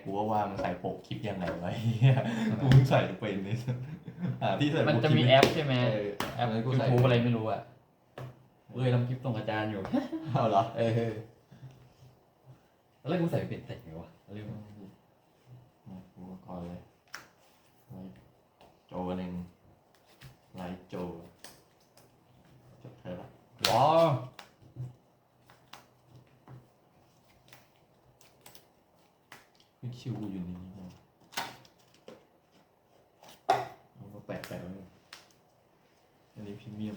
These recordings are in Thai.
กกูว่าว่ามันใส่ปกคลิปยังไงวะเหี้ยกูเพิ่งใส่เป็นนี่หาที่ใส่ปกมันจะคลิมีปแอปใช่ไหมเออแอปแล้วกูยูใส่ทูบอะไรไม่รู้อะเอ้ยทำคลิปส่งอาจารย์อยู่เอาเหรอเออแล้วกูใส่ไม่เป็นแต่งไงวะเรื่องกูก่อนเลยไลท์โจหนึ่งไลท์โจจบเธอละว้าว ขึ้น คิวอยู่นนี้นะเอามาแปะแปะไว้อันนี้พรีเมียม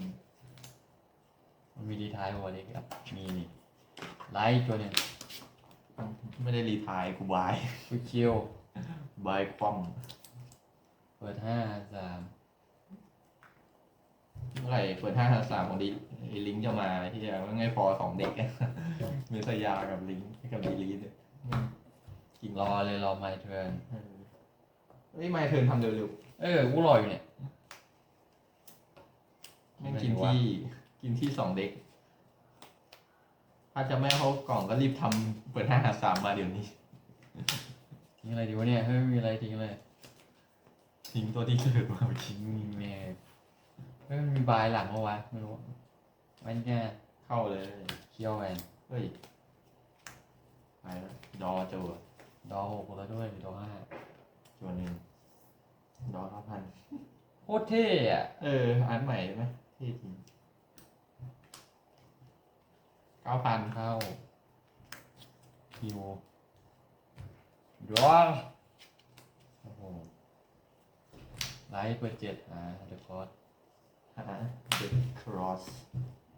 มันมีดีทายหัวเล็กครับ มีนี่ ไลท์ตัวหนึ่งไม่ได้รีทายกูบายคุยคิวบายคว่เปิดห้าสามเมื่อไหร่เปิดห้าสามของดีไอ้ลิงจะมาที่จะไม่ไงพอสองเด็กมีสยากับลิงกับดีลีด กินรอเลยรอไมเทิร์นเออเฮ้ยไม่เทิร์นทำเร็วเออกูรออยู่เนี่ย ๆไม่งกินที่ กินที่สองเด็ก ถ้าจะไม่เข้ากล่องก็รีบทำเปิดห้าหาสามมาเดี๋ยวนี้ ทิ้งอะไรดีวะเนี่ยเฮ้ยไม่มีอะไรทิ้งเลยทิ้งตัวที่เหลือมาไปทิ้ทิ้งงมีแม่เฮ้ยมันมีบายหลังปะวะไม่รู้มันแค่เข้าเลย เคี้ยวแวนเฮ้ยไปแล้วดอจัว ดอหกแล้วด้วยดอห้าจัวหนึ่งดอห้าพันโคตรเท่อะเอออันใหม่ใช่ไหมที่จริงเก้าพันเข้าคิวดรอโอ้โหไลท์เปิดเจ็ดอ่าเดอะคอร์สหาเด็กครอส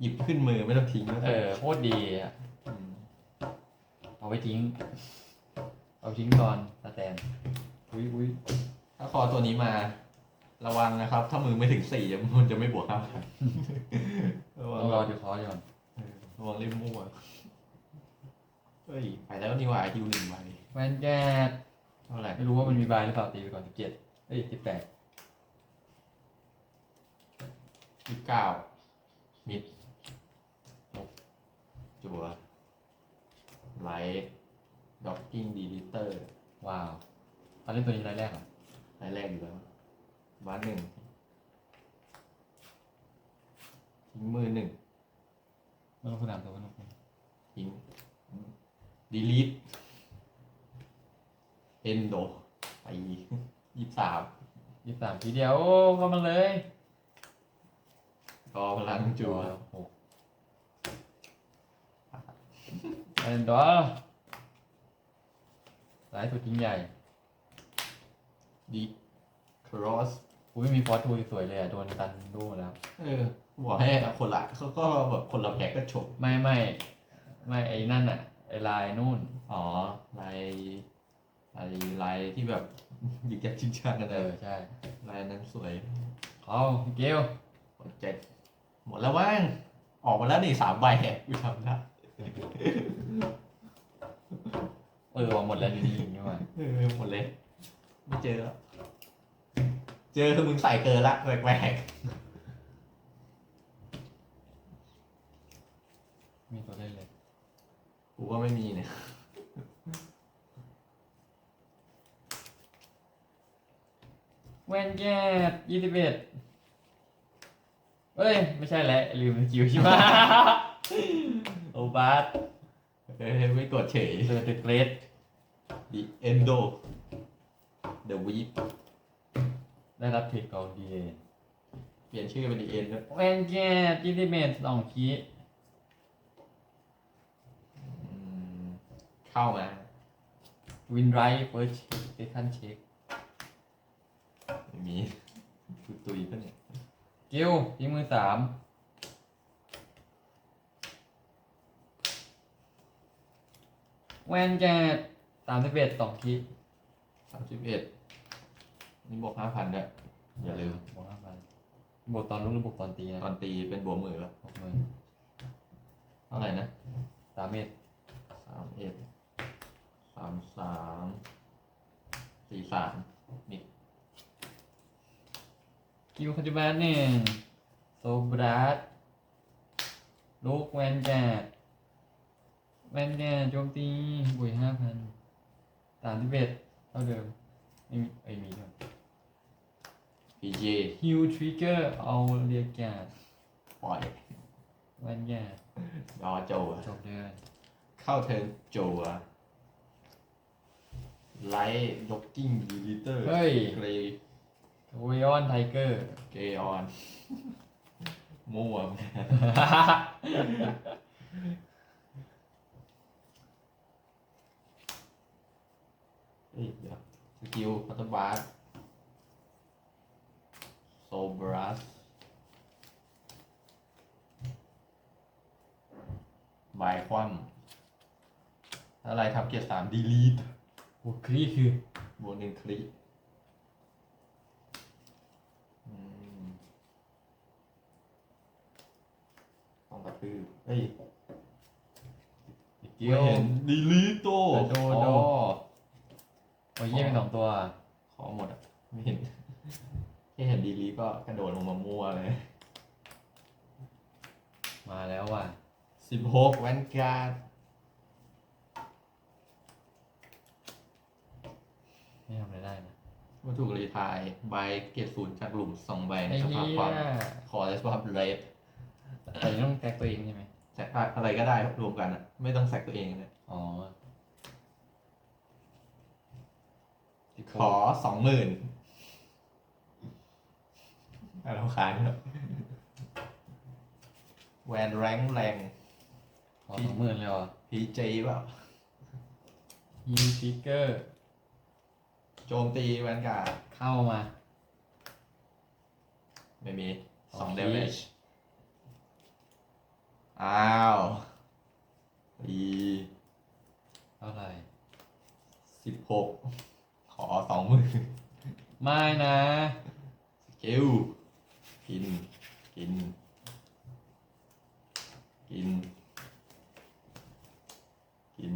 หยิบขึ้นมือไม่ต้องทิ้งแล้วเออโคตรดีอะมเอาไปทิ้ง เอาทิ้งก่อนสแตนอุ้ยอุ้ยถ้าคอตัวนี้มา ระวังนะครับ ถ้ามือไม่ถึงสี่จะมันจะไม่บวกห้าพันระวังต้องรอเดอะคอร์สก่อนเออระวังเล่นมั่วเฮ้ยไปแล้วนี่หว่าคิวหนึ่งใบแวนแกดเท่าไหร่ไม่รู้ว่ามันมีบายหรือเปล่าตีไปก่อนสิบเจ็ดเอ้ยสิบแปดยี่สิบเก้ามิดหกจัวไลท์ด็ อกกิ้งดีลิเตอร์ว้าวตอนเล่นตัวนี้รายแรกเหรอรายแรกอยู่แล้วบ้านหนึ่งทิ้งมือหนึ่งไม่ต้องพูดตามตัวไม่ต้องพูดทิ้งดีลิทเอนโดไปยี่สามยี่สิบสามทีเดียว โอ้เข้ามาเลยก็พลังจัวหกเอ็นด อสายตัวทิ้งใหญ่ดีครอสกูไม่มีฟอสทูสวยเลยอะโดนตันดูหมดแล้ว เออบอกให้คนละเขาก็แบบคนละแพ็กก็ฉกไม่ไม่ไม่ไอ้นั่นอะไอ้ลายนู่น อ๋อลายลายลายที่แบบยิกยักชิงชักกันเอเลยอใช่ลายนั้นสวยเขาเกลหมดเจ็ดหมดแล้วว่างออกมาแล้วนี่สามใบแฮะกูทำได้ เออว่าหมดแล้วนี่นี่นี่ว่าเออหมดเลย ไม่เจอแล้วเจอคือมึงใส่เกินละแปลกมีตัวเล่นเลยๆกูก็ไม่มีเนี่ยแวนแกดยี่สิบเอ็ดเอ้ย ไม่ใช่แหละลืมคิวใช่ไหมโอบาสเฮ้ยไม่กดเฉยเดอะเดอะเกรด The Endo The Weep ได้รับเทคกองดีเปลี่ยนชื่อเป็น The End แล้วแวนแกดยี่สิบเอ็ดสองคีอืมเข้ามาวินไรเฟิร์สเซคันเช็คไม่มีตุยตุยๆปะเนี่ยกิลยิงมือสามแวนแกด สามสิบเอ็ดสองคีสามสิบเอ็ดนี่บวกห้าพันด้วยอย่าลืมบวกห้าพันบวกตอนลุ้นหรือบวกตอนตีนะตอนตีเป็นบวกหมื่นแล้วหกหมื่นเท่าไหร่นะสามเอ็ดสามเอ็ดสามสามสี่สามนี่กิวปัจจุบันเนี่ยโซบรัสลูกแวนแกดแวนแกดโจมตีบวกห้าพัน สามสิบเอ็ดเท่าเดิมไม่มีเอ้ยมีด้วยพีเจฮิวทริกเกอร์เอาเรียกแกดปล่อยแวนแกดรอโจอะจบเดือนเข้าเทิร์นโจอะไลท์ด็อกกิ้งดีลิเตอร์เฮ้ย เกรย์โวยออนไทเกอร์เกย์ออนมั่วมึงเฮ้ยเดี๋ยวสกิลพัตเตอร์บาร์โซบรัสบายคว่ำถ้า อะไรทำเกียร์สามดีลีทโอ้ครีคือบวกหนึ่งคลิกอืมต้องกระตือเฮ้ยกิวไม่เห็นดีลีโตโดโดอ๋อโอ้ยเยี่ยมสองตัว ขอหมดอะ ไม่เห็น แค่เห็นดีลีก็กระโดดลงมามั่วเลยมาแล้วว่ะสิบหกแวนการ์ด ไม่ทำอะไรได้นะวัตถุรีไทายใบเกรดศูนย์จากหลุมสองใบในไอ้สเหี้ภาพความยขอในสภาพเลฟแต่ยังต้องแท็กตัวเองใช่ไหมแสกอะไรก็ได้รวมกันอะ ไม่ต้องแสกตัวเองเลยอ๋อขอสองหมื่นอะไรขายเนอะแวนแรงแรงขอสองหมื่นเลยเหรอพีเจเปล่าฮิวทริกเกอร์ โจมตีแวนการ์ดเข้ามา ไม่มีสองโอเค เดเมจอ้าวอีเท่าไหร่สิบหกขอสองหมื่นไม่นะ สกิลกิน กิน กิน กิน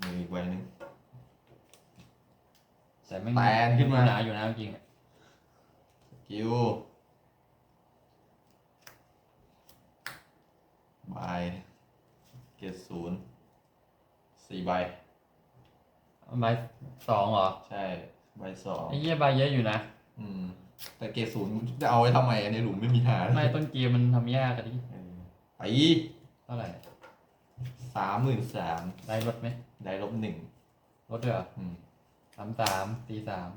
มีอีกใบหนึ่ง แต่ไม่แตนขึ้นมาหนาอยู่นะจริงๆอะสกิลใบเกรดศูนย์สี่ใบใบสองเหรอ ใช่ ใบสองไอ้เหี้ยใบเยอะอยู่นะ อืม แต่เกรดศูนย์จะเอาไว้ทำไมอันนี้หลุมไม่มีหาไม่ต้นเกมมันทำยากอะดิเออไปเท่าไหร่สามหมื่นสามได้ลดไหมได้ลบหนึ่งลดด้วยเหรออืม สามสามตีสาม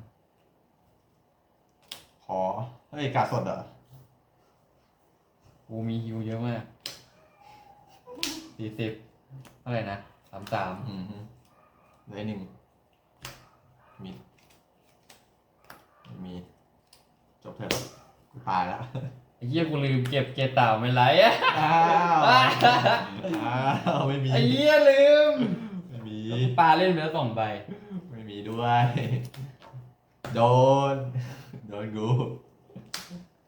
ขอ เฮ้ยกาดสดเหรอ กูมีฮิวเยอะมากสี่สิบเท่าไหร่นะสามสามอืมฮึได้หนึ่งมีไม่มี จบเถอะกูตายแล้ว ไอ้เหี้ยกูลืมเก็บเกตต่าไม่ไรอะอ้าวอ้าว ไม่มี ไอ้เหี้ยลืมไม่มี ปลาเล่นไปแล้วสองใบไม่มี ด้วย โดน โดนกู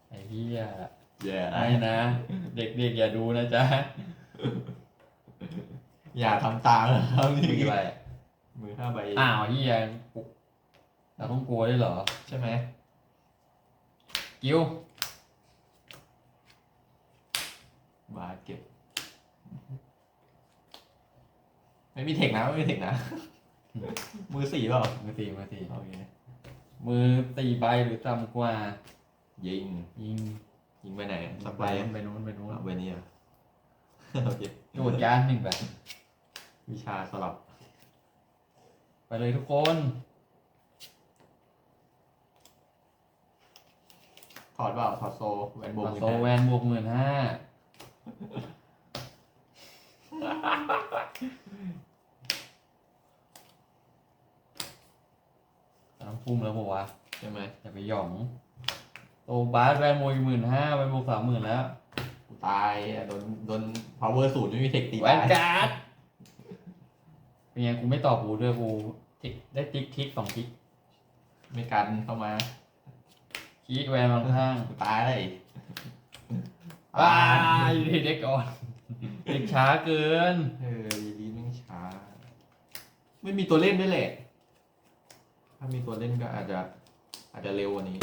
ไอ้เหี้ยแย่ไอ้นะ เด็กๆอย่าดูนะจ๊ะ อย่าทำตามนะครับนี่มือกี่ใบมือห้าใบอ้าวเหี้ยกูเราต้องกลัวด้วยเหรอ ใช่ไหมกิ้วบาสเก็บ ไม่มีเทคนะ ไม่มีเทคนะ มือสี่เปล่ามือสี่มือสี่โอเคมือสี่ใบหรือต่ำกว่า ยิง ยิงยิงไปไหนสักไปใบนู้นไปนู้นไปนู้นเอาไปนี่อะโอเคโจทย์ยานหนึ่งใบวิชาสลับ ไปเลยทุกคนถอดเปล่าถอดโซแวนโบมามือโซแทแวนบวกหมื่นห้า ต้องพุ่มแล้วปะวะใช่ไหมอย่าไปหยองโตบาสแวนบวกหมื่นห้าแวนบวกสามหมื่นแล้วกูตายอะโดนโดน power ศูนย์ไม่มีเทคตีแวนตายการ์ดเป็นไงกูไม่ตอบกูด้วยกูทิกได้ติ๊กทิกสองทิกไม่กันเข้ามาคีแวนมาข้างกูตายเลยว้ายอยู่ที่เด็กก่อนเด็กช้าเกิน เออดีลีแม่งช้า ไม่มีตัวเล่นด้วยแหละ Kami boleh nggak ada ada Leo nih.